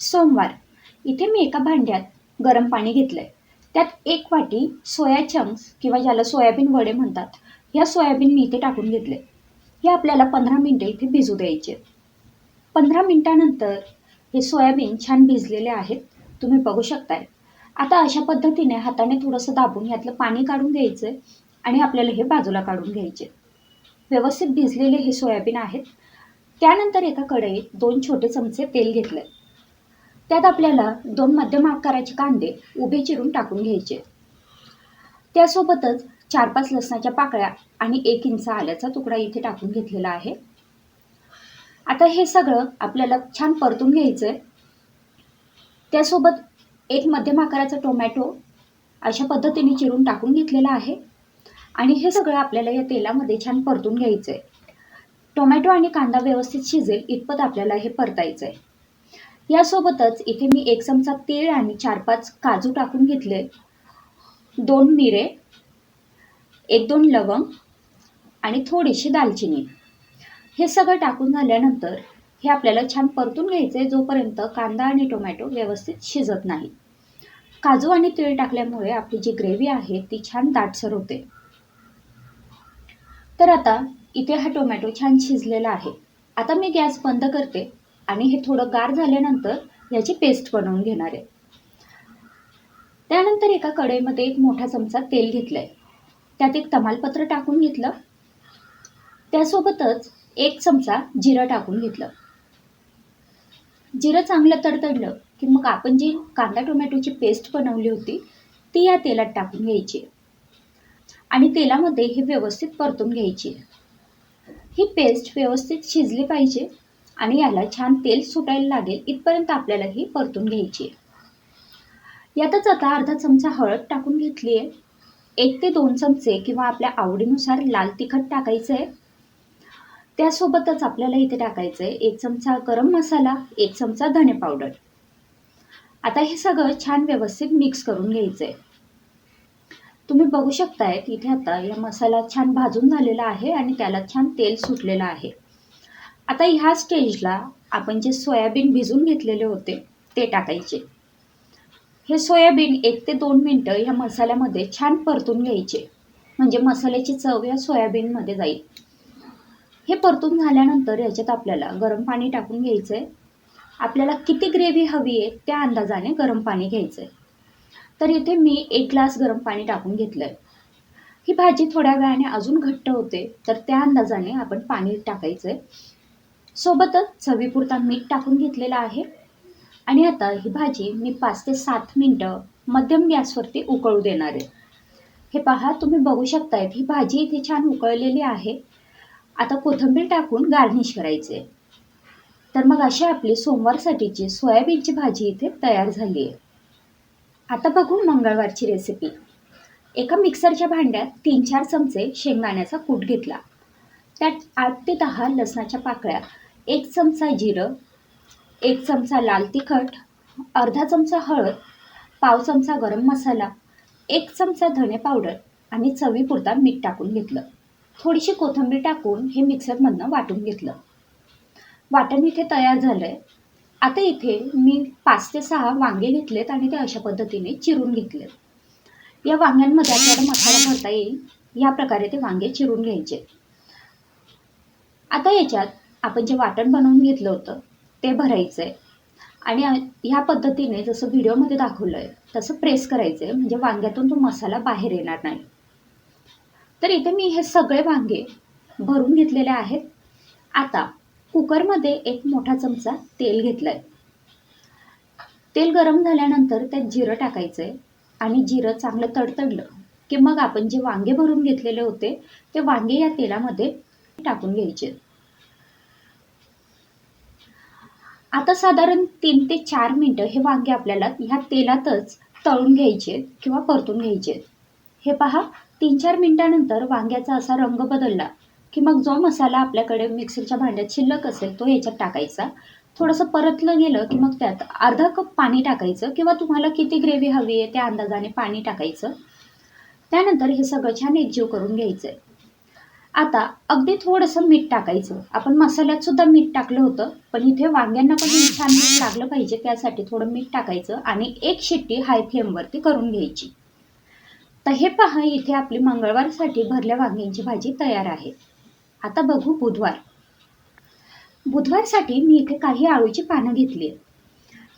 सोमवार. इथे मी एका भांड्यात गरम पाणी घेतलं आहे त्यात एक वाटी सोया चंक्स किंवा ज्याला सोयाबीन वडे म्हणतात ह्या सोयाबीन मी इथे टाकून घेतले हे आपल्याला पंधरा मिनटं इथे भिजू द्यायचे. पंधरा मिनटानंतर हे सोयाबीन छान भिजलेले आहेत. तुम्ही बघू शकताय. आता अशा पद्धतीने हाताने थोडंसं दाबून यातलं पाणी काढून घ्यायचं आणि आपल्याला हे बाजूला काढून घ्यायचे. व्यवस्थित भिजलेले हे सोयाबीन आहेत. त्यानंतर एका कढईत दोन छोटे चमचे तेल घेतले त्यात आपल्याला दोन मध्यम आकाराचे कांदे उभे चिरून टाकून घ्यायचे. त्यासोबतच चार पाच लसणाच्या पाकळ्या आणि एक इंच आल्याचा तुकडा इथे टाकून घेतलेला आहे. आता हे सगळं आपल्याला छान परतून घ्यायचं आहे त्यासोबत एक मध्यम आकाराचा टोमॅटो अशा पद्धतीने चिरून टाकून घेतलेला आहे. आणि हे सगळं आपल्याला या तेलामध्ये छान परतून घ्यायचं आहे टोमॅटो आणि कांदा व्यवस्थित शिजेल इतपत आपल्याला हे परतायचं आहे यासोबतच इथे मी एक चमचा तीळ आणि चार पाच काजू टाकून घेतले. दोन मिरे एक दोन लवंग आणि थोडीशी दालचिनी. हे सगळं टाकून झाल्यानंतर हे आपल्याला छान परतून घ्यायचं आहे जोपर्यंत कांदा आणि टोमॅटो व्यवस्थित शिजत नाही. काजू आणि तीळ टाकल्यामुळे आपली जी ग्रेव्ही आहे ती छान दाटसर होते. तर आता इथे हा टोमॅटो छान शिजलेला आहे. आता मी गॅस बंद करते. आणि हे थोडं गार झाल्यानंतर याची पेस्ट बनवून घेणार आहे. त्यानंतर एका कढईमध्ये एक मोठा चमचा तेल घेतलं आहे त्यात एक तमालपत्र टाकून घेतलं. त्यासोबतच एक चमचा जिरं टाकून घेतलं. जिरं चांगलं तडतडलं की मग आपण जी कांदा टोमॅटोची पेस्ट बनवली होती ती या तेलात टाकून घ्यायची. आणि तेलामध्ये हे व्यवस्थित परतून घ्यायची. ही पेस्ट व्यवस्थित शिजली पाहिजे. आणि याला छान तेल सुटायला लागेल इथपर्यंत आपल्याला ही परतून घ्यायची आहे. यातच आता अर्धा चमचा हळद टाकून घेतली आहे. एक ते दोन चमचे किंवा आपल्या आवडीनुसार लाल तिखट टाकायचं आहे. त्यासोबतच आपल्याला इथे टाकायचं आहे एक चमचा गरम मसाला एक चमचा धने पावडर. आता हे सगळं छान व्यवस्थित मिक्स करून घ्यायचं आहे. तुम्ही बघू शकताय इथे आता या मसाला छान भाजून झालेला आहे आणि त्याला छान तेल सुटलेलं आहे. आता ह्या स्टेजला आपण जे सोयाबीन भिजून घेतलेले होते ते टाकायचे. हे सोयाबीन एक ते दोन मिनटं ह्या मसाल्यामध्ये छान परतून घ्यायचे. म्हणजे मसाल्याची चव या सोयाबीनमध्ये जाईल. हे परतून झाल्यानंतर याच्यात आपल्याला गरम पाणी टाकून घ्यायचं आहे आपल्याला किती ग्रेव्ही हवी आहे त्या अंदाजाने गरम पाणी घ्यायचं आहे तर इथे मी एक ग्लास गरम पाणी टाकून घेतलं आहे ही भाजी थोड्या वेळाने अजून घट्ट होते तर त्या अंदाजाने आपण पाणी टाकायचं आहे सोबतच चवीपुरता मीठ टाकून घेतलेलं आहे. आणि आता ही भाजी मी पाच ते सात मिनटं मध्यम गॅसवरती उकळू देणार आहे. हे पहा तुम्ही बघू शकतायत ही भाजी इथे छान उकळलेली आहे. आता कोथिंबीर टाकून गार्निश करायचे. तर मग अशी आपली सोमवारसाठीची सोयाबीनची भाजी इथे तयार झाली आहे. आता बघू मंगळवारची रेसिपी एका मिक्सरच्या भांड्यात तीन चार चमचे शेंगदाण्याचा कूट घेतला. त्यात आठ ते दहा लसणाच्या पाकळ्या एक चमचा जिरं एक चमचा लाल तिखट अर्धा चमचा हळद पाव चमचा गरम मसाला एक चमचा धने पावडर आणि चवीपुरता मीठ टाकून घेतलं. थोडीशी कोथिंबीर टाकून हे मिक्सरमधनं वाटून घेतलं. वाटण इथे तयार झालं आहे आता इथे मी पाच ते सहा वांगे घेतलेत आणि ते अशा पद्धतीने चिरून घेतलेत. या वांग्यांमध्ये आपल्याला मसाला भरता येईल या प्रकारे ते वांगे चिरून घ्यायचे. आता याच्यात आपण जे वाटण बनवून घेतलं होतं ते भरायचं आहे आणि ह्या पद्धतीने जसं व्हिडिओमध्ये दाखवलं आहे तसं प्रेस करायचं आहे म्हणजे वांग्यातून तो मसाला बाहेर येणार नाही. तर इथे मी हे सगळे वांगे भरून घेतलेले आहेत. आता कुकरमध्ये एक मोठा चमचा तेल घेतलं आहे तेल गरम झाल्यानंतर त्यात जिरं टाकायचं आहे आणि जिरं चांगलं तडतडलं की मग आपण जे वांगे भरून घेतलेले होते ते वांगे या तेलामध्ये टाकून घ्यायचे. आता साधारण तीन ते चार मिनटं हे वांगे आपल्याला ह्या तेलातच तळून घ्यायचे किंवा परतून घ्यायचे हे पहा तीन चार मिनटानंतर वांग्याचा असा रंग बदलला की मग जो मसाला आपल्याकडे मिक्सरच्या भांड्यात शिल्लक असेल तो ह्याच्यात टाकायचा. थोडंसं परतलं गेलं की मग त्यात अर्धा कप पाणी टाकायचं किंवा तुम्हाला किती ग्रेव्ही हवी आहे त्या अंदाजाने पाणी टाकायचं. त्यानंतर हे सगळं छान एकजीव करून घ्यायचं आहे आता अगदी थोडंसं मीठ टाकायचं. आपण मसाल्यात सुद्धा मीठ टाकलं होतं पण इथे वांग्यांना पण छान मीठ लागलं पाहिजे त्यासाठी थोडं मीठ टाकायचं आणि एक शिट्टी हाय फ्लेमवरती करून घ्यायची. तर हे पहा इथे आपली मंगळवारसाठी भरल्या वांग्यांची भाजी तयार आहे. आता बघू बुधवार. बुधवारसाठी मी इथे काही आळूची पानं घेतली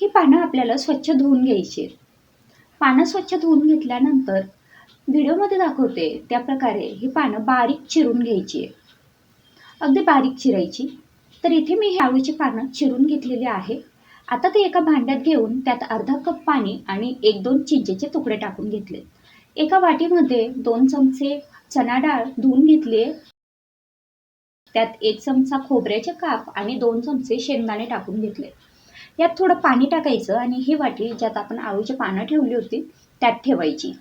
ही पानं आपल्याला स्वच्छ धुवून घ्यायची पानं स्वच्छ धुवून घेतल्यानंतर व्हिडिओमध्ये दाखवते त्या प्रकारे ही पानं बारीक चिरून घ्यायची आहे. अगदी बारीक चिरायची. तर इथे मी ही आळूची पानं चिरून घेतलेली आहे. आता ते एका भांड्यात घेऊन त्यात अर्धा कप पाणी आणि एक दोन चिंचेचे तुकडे टाकून घेतले. एका वाटीमध्ये दोन चमचे चणा डाळ धुवून घेतली त्यात एक चमचा खोबऱ्याचे काप आणि दोन चमचे शेंगदाणे टाकून घेतले. यात थोडं पाणी टाकायचं आणि ही वाटी ज्यात आपण आळूची पानं ठेवली होती त्यात ठेवायची.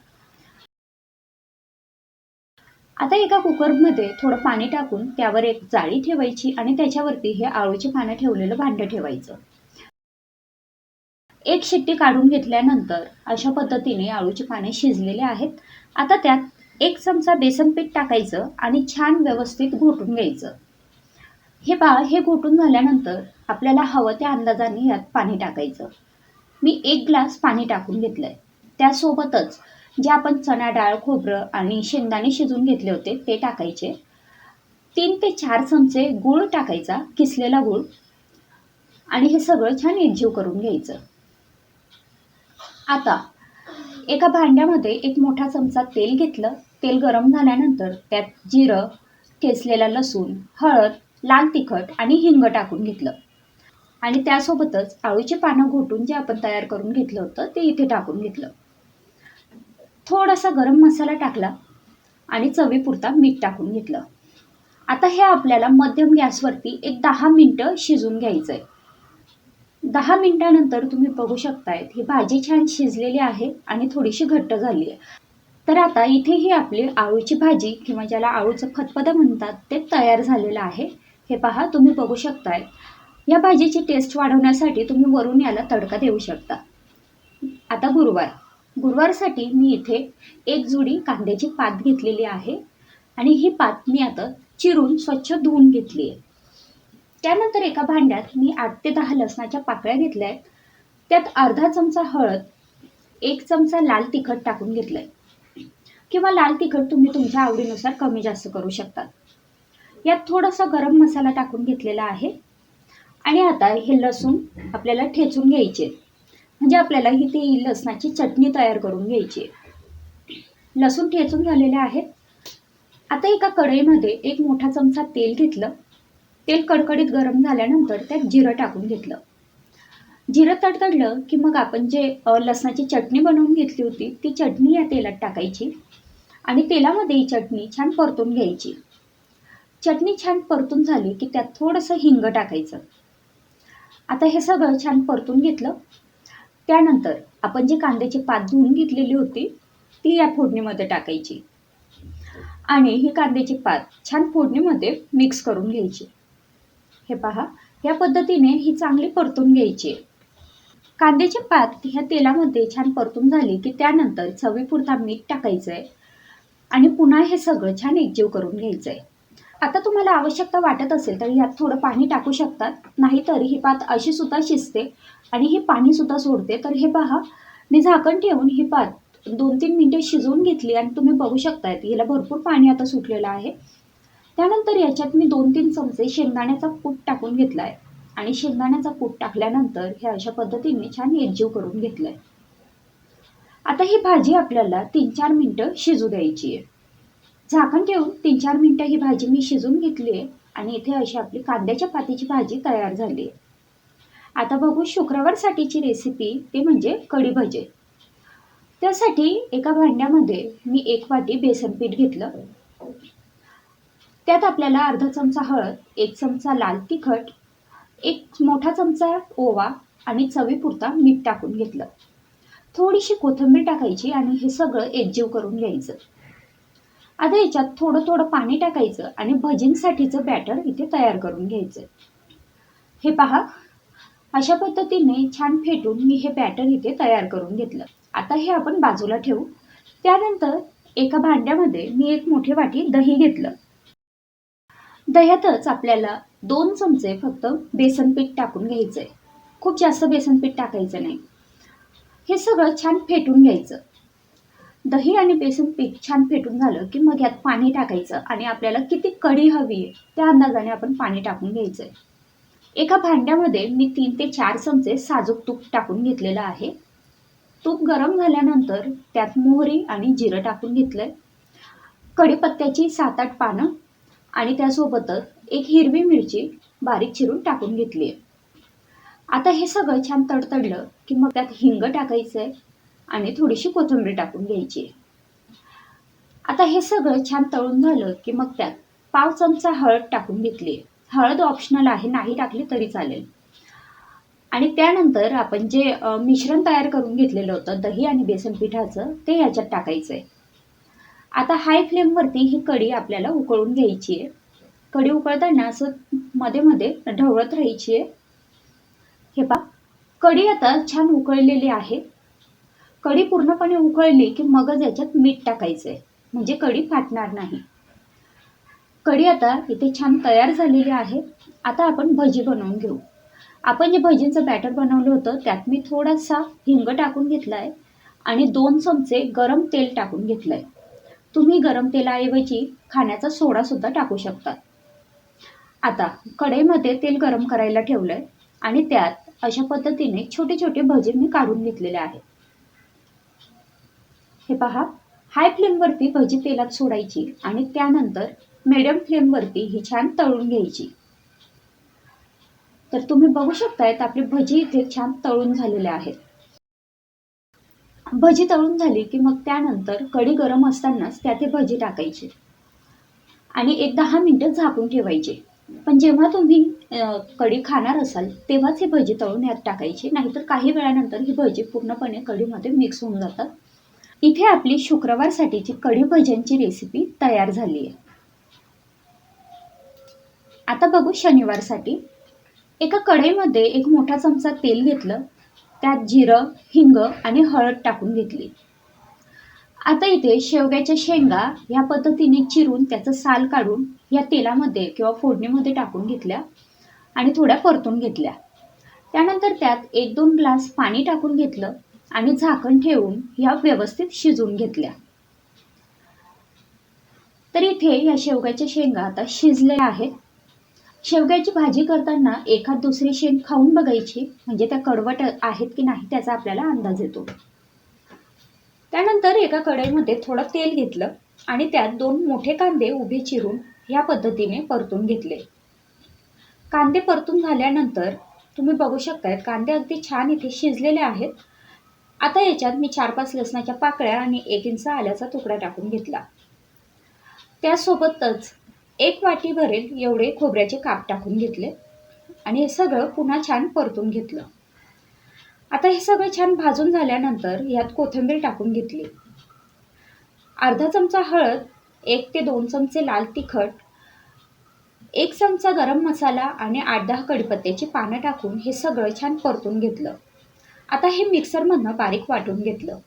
आता एका कुकरमध्ये थोडं पाणी टाकून त्यावर एक जाळी ठेवायची आणि त्याच्यावरती हे आळूची पानं ठेवलेलं भांडं ठेवायचं. एक शिट्टी काढून घेतल्यानंतर अशा पद्धतीने आळूची पाने शिजलेले आहेत. आता त्यात एक चमचा बेसन पीठ टाकायचं आणि छान व्यवस्थित घोटून घ्यायचं. हे पा हे घोटून झाल्यानंतर आपल्याला हवं त्या अंदाजाने यात पाणी टाकायचं. मी एक ग्लास पाणी टाकून घेतलंय. त्यासोबतच जे आपण चणा डाळ खोबरं आणि शेंगदाणे शिजून घेतले होते ते टाकायचे. तीन ते चार चमचे गूळ टाकायचा किसलेला गूळ. आणि हे सगळं छान एकजीव करून घ्यायचं. आता एका भांड्यामध्ये एक मोठा चमचा तेल घेतलं. तेल गरम झाल्यानंतर त्यात जिरं ठेचलेला लसूण हळद लाल तिखट आणि हिंग टाकून घेतलं. आणि त्यासोबतच आळूची पानं घोटून जे आपण तयार करून घेतलं होतं ते इथे टाकून घेतलं. थोडासा गरम मसाला टाकला आणि चवीपुरता मीठ टाकून घेतलं. आता हे आपल्याला मध्यम गॅसवरती एक दहा मिनटं शिजून घ्यायचं आहे दहा मिनटानंतर तुम्ही बघू शकतायत ही भाजी छान शिजलेली आहे आणि थोडीशी घट्ट झाली आहे तर आता इथे ही आपली आळूची भाजी किंवा ज्याला आळूचं फतपदं म्हणतात ते तयार झालेलं आहे. हे पहा तुम्ही बघू शकताय. या भाजीची टेस्ट वाढवण्यासाठी तुम्ही वरून याला तडका देऊ शकता. आता गुरुवार. गुरुवारसाठी मी इथे एक जुडी कांद्याची पात घेतलेली आहे. आणि ही पात मी आता चिरून स्वच्छ धुवून घेतली आहे. त्यानंतर एका भांड्यात मी आठ ते दहा लसणाच्या पाकळ्या घेतल्या आहेत. त्यात अर्धा चमचा हळद एक चमचा लाल तिखट टाकून घेतलं आहे किंवा लाल तिखट तुम्ही तुमच्या आवडीनुसार कमी जास्त करू शकतात. यात थोडासा गरम मसाला टाकून घेतलेला आहे. आणि आता हे लसूण आपल्याला ठेचून घ्यायचे म्हणजे आपल्याला ही ती लसणाची चटणी तयार करून घ्यायची लसूण ठेचून झालेले आहेत. आता एका कढईमध्ये एक मोठा चमचा तेल घेतलं. तेल कडकडीत गरम झाल्यानंतर त्यात जिरं टाकून घेतलं. जिरं तडतडलं की मग आपण जे लसणाची चटणी बनवून घेतली होती ती चटणी या तेलात टाकायची आणि तेलामध्ये ही चटणी छान परतून घ्यायची. चटणी छान परतून झाली की त्यात थोडंसं हिंग टाकायचं. आता हे सगळं छान परतून घेतलं. त्यानंतर आपण जी कांद्याची पात धुवून घेतलेली होती ती या फोडणीमध्ये टाकायची. आणि ही कांद्याची पात छान फोडणीमध्ये मिक्स करून घ्यायची. हे पहा या पद्धतीने ही चांगली परतून घ्यायची. कांद्याची पात ह्या तेलामध्ये छान परतून झाली की त्यानंतर चवीपुरता मीठ टाकायचं आहे आणि पुन्हा हे सगळं छान एकजीव करून घ्यायचं आहे आता तुम्हाला आवश्यकता वाटत असेल तर यात थोडं पाणी टाकू शकतात नाहीतर ही पात अशी सुद्धा शिजते आणि हे पाणी सुद्धा सोडते. तर हे पहा मी झाकण ठेवून ही पात दोन तीन मिनटं शिजवून घेतली आणि तुम्ही बघू शकताय हिला भरपूर पाणी आता सुटलेलं आहे. त्यानंतर याच्यात मी दोन तीन चमचे शेंगदाण्याचा कूट टाकून घेतला आहे आणि शेंगदाण्याचा कूट टाकल्यानंतर हे अशा पद्धतीने छान एकजीव करून घेतलं आहे आता ही भाजी आपल्याला तीन चार मिनटं शिजू द्यायची आहे. झाकण ठेवून तीन चार मिनटं ही भाजी मी शिजून घेतली आहे आणि इथे अशी आपली कांद्याच्या पातीची भाजी तयार झाली आहे. आता बघू शुक्रवारसाठीची रेसिपी ते म्हणजे कढी भजे त्यासाठी एका भांड्यामध्ये मी एक वाटी बेसन पीठ घेतलं. त्यात आपल्याला अर्धा चमचा हळद एक चमचा लाल तिखट एक मोठा चमचा ओवा आणि चवीपुरता मीठ टाकून घेतलं. थोडीशी कोथिंबीर टाकायची आणि हे सगळं एकजीव करून घ्यायचं. आता याच्यात थोडं थोडं पाणी टाकायचं आणि भजींसाठीचं बॅटर इथे तयार करून घ्यायचं. हे पहा अशा पद्धतीने छान फेटून मी हे बॅटर इथे तयार करून घेतलं. आता हे आपण बाजूला ठेवू. त्यानंतर एका भांड्यामध्ये मी एक मोठी वाटी दही घेतलं. दह्यातच आपल्याला दोन चमचे फक्त बेसन पीठ टाकून घ्यायचं आहे खूप जास्त बेसन पीठ टाकायचं नाही. हे सगळं छान फेटून घ्यायचं. दही आणि बेसन पीठ छान फेटून झालं की मग यात पाणी टाकायचं आणि आपल्याला किती कढी हवी आहे त्या अंदाजाने आपण पाणी टाकून घ्यायचं आहे एका भांड्यामध्ये मी तीन ते चार चमचे साजूक तूप टाकून घेतलेलं आहे. तूप गरम झाल्यानंतर त्यात मोहरी आणि जिरं टाकून घेतलंय. कढीपत्त्याची सात आठ पानं आणि त्यासोबतच एक हिरवी मिरची बारीक चिरून टाकून घेतली आहे आता हे सगळं छान तडतडलं की मग त्यात हिंग टाकायचं आहे आणि थोडीशी कोथिंबीर टाकून घ्यायची. आहे आता हे सगळं छान तळून झालं की मग त्यात पाव चमचा हळद टाकून घेतली आहे हळद ऑप्शनल आहे नाही टाकली तरी चालेल. आणि त्यानंतर आपण जे मिश्रण तयार करून घेतलेलं होतं दही आणि बेसन पिठाचं ते ह्याच्यात टाकायचं आहे आता हाय फ्लेमवरती ही कढी आपल्याला उकळून घ्यायची आहे. कढी उकळताना असं मध्ये मध्ये ढवळत राहायची आहे. हे पा कढी आता छान उकळलेली आहे. कढी पूर्णपणे उकळली की मगच याच्यात मीठ टाकायचं आहे म्हणजे कढी फाटणार नाही. कढी आता इथे छान तयार झालेली आहे. आता आपण भजी बनवून घेऊ. आपण जे भजींचं बॅटर बनवलं होतं त्यात मी थोडासा हिंग टाकून घेतला आहे आणि दोन चमचे गरम तेल टाकून घेतलं आहे तुम्ही गरम तेलाऐवजी खाण्याचा सोडासुद्धा टाकू शकता. आता कढईमध्ये तेल गरम करायला ठेवलं आहे आणि त्यात अशा पद्धतीने छोटे छोटे भजे मी काढून घेतलेले आहेत. हे पहा हाय फ्लेमवरती भजी तेलात सोडायची आणि त्यानंतर मिडियम फ्लेमवरती ही छान तळून घ्यायची. तर तुम्ही बघू शकतायत आपली भजी इथे छान तळून झालेले आहेत. भजी तळून झाली की मग त्यानंतर कढी गरम असतानाच त्यात हे भजी टाकायची. आणि एक दहा मिनटं झाकून ठेवायचे. पण जेव्हा तुम्ही कढी खाणार असाल तेव्हाच ही भजी तळून यात टाकायची. नाहीतर काही वेळानंतर ही भजी पूर्णपणे कढीमध्ये मिक्स होऊन जातात. इथे आपली शुक्रवारसाठीची कढी भज्यांची रेसिपी तयार झाली आहे. आता बघू शनिवारसाठी. एका कढईमध्ये एक मोठा चमचा तेल घेतलं. त्यात जिरं हिंग आणि हळद टाकून घेतली. आता इथे शेवग्याच्या शेंगा ह्या पद्धतीने चिरून त्याचं साल काढून या तेलामध्ये किंवा फोडणीमध्ये टाकून घेतल्या आणि थोड्या परतून घेतल्या. त्यानंतर त्यात एक दोन ग्लास पाणी टाकून घेतलं आणि झाकण ठेवून ह्या व्यवस्थित शिजवून घेतल्या. तर इथे या शेवग्याच्या शेंगा आता शिजल्या आहेत. शेवग्याची भाजी करताना एखाद दुसरी शेण खाऊन बघायची म्हणजे त्या कडवट आहेत की नाही त्याचा आपल्याला अंदाज येतो. त्यानंतर एका कढईमध्ये थोडं तेल घेतलं आणि त्यात दोन मोठे कांदे उभे चिरून ह्या पद्धतीने परतून घेतले. कांदे परतून झाल्यानंतर तुम्ही बघू शकतायत कांदे अगदी छान इथे शिजलेले आहेत. आता याच्यात मी चार पाच लसणाच्या पाकळ्या आणि एक इंच आल्याचा तुकडा टाकून घेतला. त्यासोबतच एक वाटी भरेल एवढे खोबऱ्याचे काप टाकून घेतले आणि हे सगळं पुन्हा छान परतून घेतलं. आता हे सगळं छान भाजून झाल्यानंतर यात कोथिंबीर टाकून घेतली. अर्धा चमचा हळद एक ते दोन चमचे लाल तिखट एक चमचा गरम मसाला आणि आठ दहा कडीपत्त्याची पानं टाकून हे सगळं छान परतून घेतलं. आता हे मिक्सरमधनं बारीक वाटून घेतलं.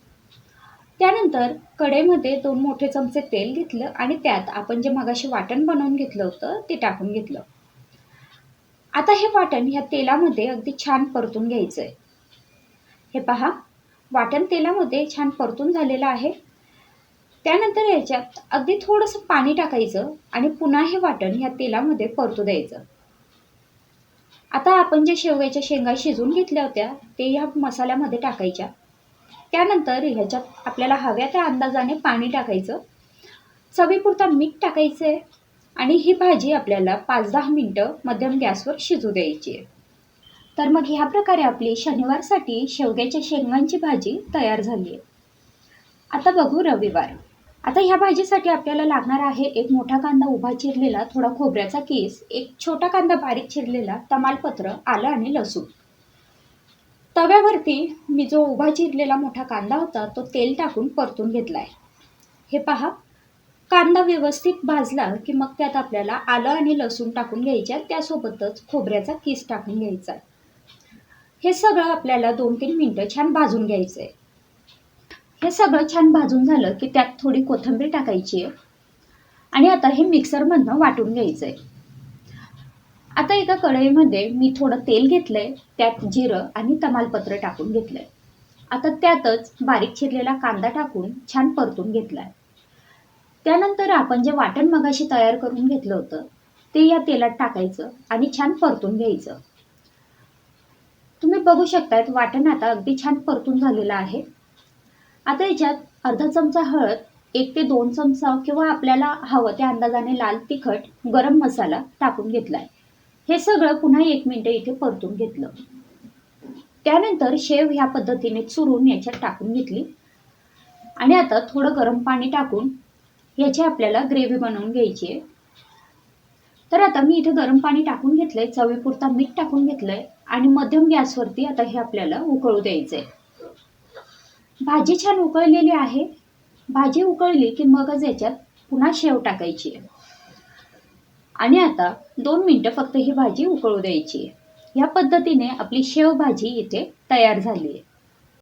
त्यानंतर कडेमध्ये दोन मोठे चमचे तेल घेतलं आणि त्यात आपण जे मगाशी वाटण बनवून घेतलं होतं ते टाकून घेतलं. आता हे वाटण ह्या तेलामध्ये अगदी छान परतून घ्यायचं आहे हे पहा वाटण तेलामध्ये छान परतून झालेलं आहे. त्यानंतर याच्यात अगदी थोडंसं पाणी टाकायचं आणि पुन्हा हे वाटण ह्या तेलामध्ये परतू द्यायचं. आता आपण जे शेवग्याच्या शेंगा शिजून घेतल्या होत्या ते ह्या मसाल्यामध्ये टाकायच्या. त्यानंतर ह्याच्यात आपल्याला हव्या त्या अंदाजाने पाणी टाकायचं. चवीपुरता मीठ टाकायचं आहे आणि ही भाजी आपल्याला पाच दहा मिनटं मध्यम गॅसवर शिजू द्यायची आहे. तर मग ह्या प्रकारे आपली शनिवारसाठी शेवग्याच्या शेंगांची भाजी तयार झाली आहे. आता बघू रविवार. आता ह्या भाजीसाठी आपल्याला लागणार आहे एक मोठा कांदा उभा चिरलेला थोडा खोबऱ्याचा केस एक छोटा कांदा बारीक चिरलेला तमालपत्र आलं आणि लसूण. तव्यावरती मी जो उभा चिरलेला मोठा कांदा होता तो तेल टाकून परतून घेतला आहे हे पहा कांदा व्यवस्थित भाजला की मग त्यात आपल्याला आलं आणि लसूण टाकून घ्यायच्या त्यासोबतच खोबऱ्याचा किस टाकून घ्यायचा. आहे हे सगळं आपल्याला दोन तीन मिनटं छान भाजून घ्यायचं आहे हे सगळं छान भाजून झालं की त्यात थोडी कोथिंबीर टाकायची आहे. आणि आता हे मिक्सरमधनं वाटून घ्यायचं आहे आता एका कढईमध्ये मी थोडं तेल घेतलंय त्यात जिरं आणि तमालपत्र टाकून घेतलंय. आता त्यातच बारीक चिरलेला कांदा टाकून छान परतून घेतलाय. त्यानंतर आपण जे वाटण मगाशी तयार करून घेतलं होतं ते या तेलात टाकायचं आणि छान परतून घ्यायचं. तुम्ही बघू शकतायत वाटण आता अगदी छान परतून झालेलं आहे. आता याच्यात अर्धा चमचा हळद एक ते दोन चमचा किंवा आपल्याला हवं त्या अंदाजाने लाल तिखट गरम मसाला टाकून घेतलाय. हे सगळं पुन्हा एक मिनटं इथे परतून घेतलं. त्यानंतर शेव ह्या पद्धतीने चुरून याच्यात टाकून घेतली. आणि आता थोडं गरम पाणी टाकून याची आपल्याला ग्रेव्ही बनवून घ्यायची आहे. तर आता मी इथे गरम पाणी टाकून घेतलंय चवीपुरता मीठ टाकून घेतलंय आणि मध्यम गॅसवरती आता हे आपल्याला उकळू द्यायचंय. भाजी छान उकळलेली आहे. भाजी उकळली की मगच याच्यात पुन्हा शेव टाकायची आहे. आणि आता दोन मिनटं फक्त ही भाजी उकळू द्यायची आहे. या पद्धतीने आपली शेवभाजी इथे तयार झाली आहे.